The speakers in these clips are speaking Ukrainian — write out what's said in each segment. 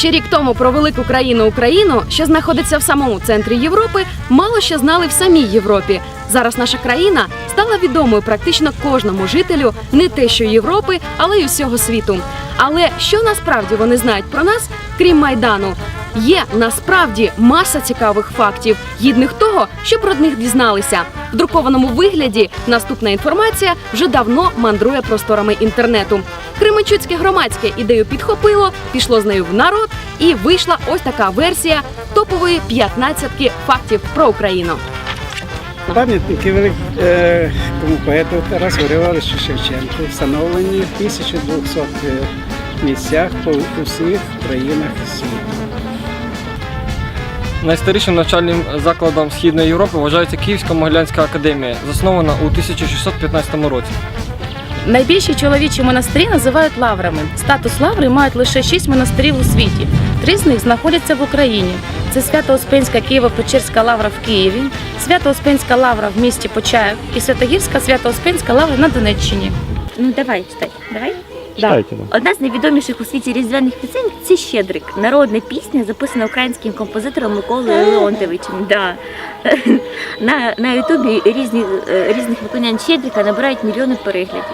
Ще рік тому про велику країну Україну, що знаходиться в самому центрі Європи, мало що знали в самій Європі. Зараз наша країна стала відомою практично кожному жителю не те, що Європи, але й усього світу. Але що насправді вони знають про нас, крім майдану? Є насправді маса цікавих фактів, гідних того, щоб про них дізналися. В друкованому вигляді наступна інформація вже давно мандрує просторами інтернету. Кременчуцьке громадське ідею підхопило, пішло з нею в народ, і вийшла ось така версія топової 15 фактів про Україну. Пам'ятники великому поету Тарасу Григоровичу Шевченку встановлені в 1200 місцях по усіх країнах світу. Найстарішим навчальним закладом Східної Європи вважається Київська Могилянська академія, заснована у 1615 році. Найбільші чоловічі монастирі називають лаврами. Статус лаври мають лише шість монастирів у світі. Три з них знаходяться в Україні. Це Свято-Успенська Києво-Печерська лавра в Києві, Свято-Успенська лавра в місті Почаїв і Святогірська Свято-Успенська лавра на Донеччині. Ну давай, читай, давай. Читайте нам. Одна з найвідоміших у світі різдвяних пісень це Щедрик. Народна пісня, записана українським композитором Миколою Леонтовичем. Да. На, на Ютубі різні, е, різних виконань Щедрика набирають мільйони переглядів.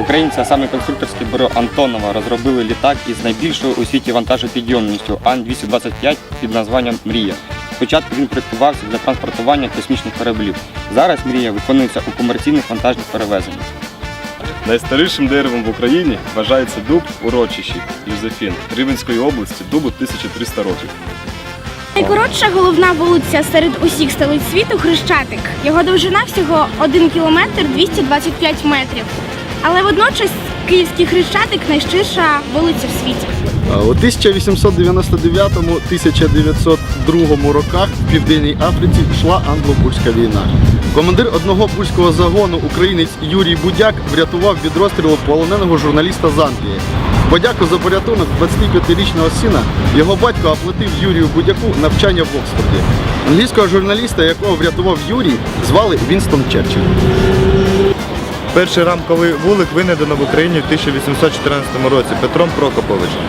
Українці, а саме конструкторське бюро Антонова, розробили літак із найбільшою у світі вантажопідйомністю Ан-225 під названням Мрія. Спочатку він проєктувався для транспортування космічних кораблів. Зараз мрія виконується у комерційних вантажних перевезеннях. Найстарішим деревом в Україні вважається дуб урочищі Юзефін Рівенської області дубу 1300 років. Найкоротша головна вулиця серед усіх столиць світу Хрещатик. Його довжина всього 1 кілометр 225 метрів. Але водночас київський хрещатик найширша вулиця в світі. У 1899-1902 роках в Південній Африці йшла англо-бульська війна. Командир одного бульського загону, українець Юрій Будяк, врятував від розстрілу полоненого журналіста з Англії. Подяку за порятунок 25-річного сина його батько оплатив Юрію Будяку навчання в Оксфорді. Англійського журналіста, якого врятував Юрій, звали Вінстон Черчилль. Перший рамковий вулик винайдено в Україні в 1814 році Петром Прокоповичем.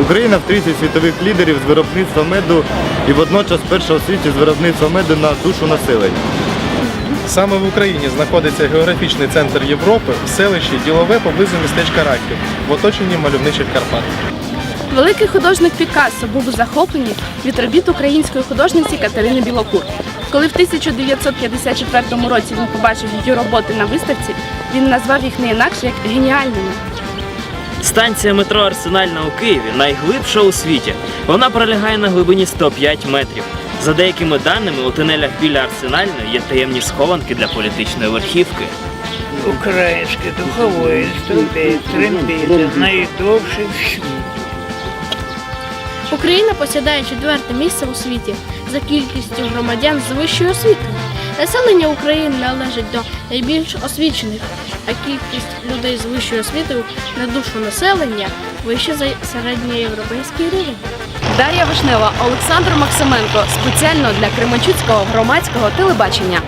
Україна в 30 світових лідерів з виробництва меду і водночас перша у світі з виробництва меду на душу населення. Саме в Україні знаходиться географічний центр Європи, селище Ділове поблизу містечка Раків, в оточенні мальовничих Карпат. Великий художник Пікассо був у захопленні від робіт української художниці Катерини Білокур. Коли в 1954 році він побачив її роботи на виставці, він назвав їх не інакше як геніальними. Станція метро Арсенальна у Києві найглибша у світі. Вона пролягає на глибині 105 метрів. За деякими даними, у тунелях біля Арсенальної є таємні схованки для політичної верхівки. Українське духової ступі трембіти найдовше в світі. Україна посідає четверте місце у світі за кількістю громадян з вищою освітою. Населення України належить до найбільш освічених, а кількість людей з вищою освітою на душу населення вище за середньоєвропейський рівень. Дар'я Вишнева, Олександр Максименко спеціально для Кременчуцького громадського телебачення.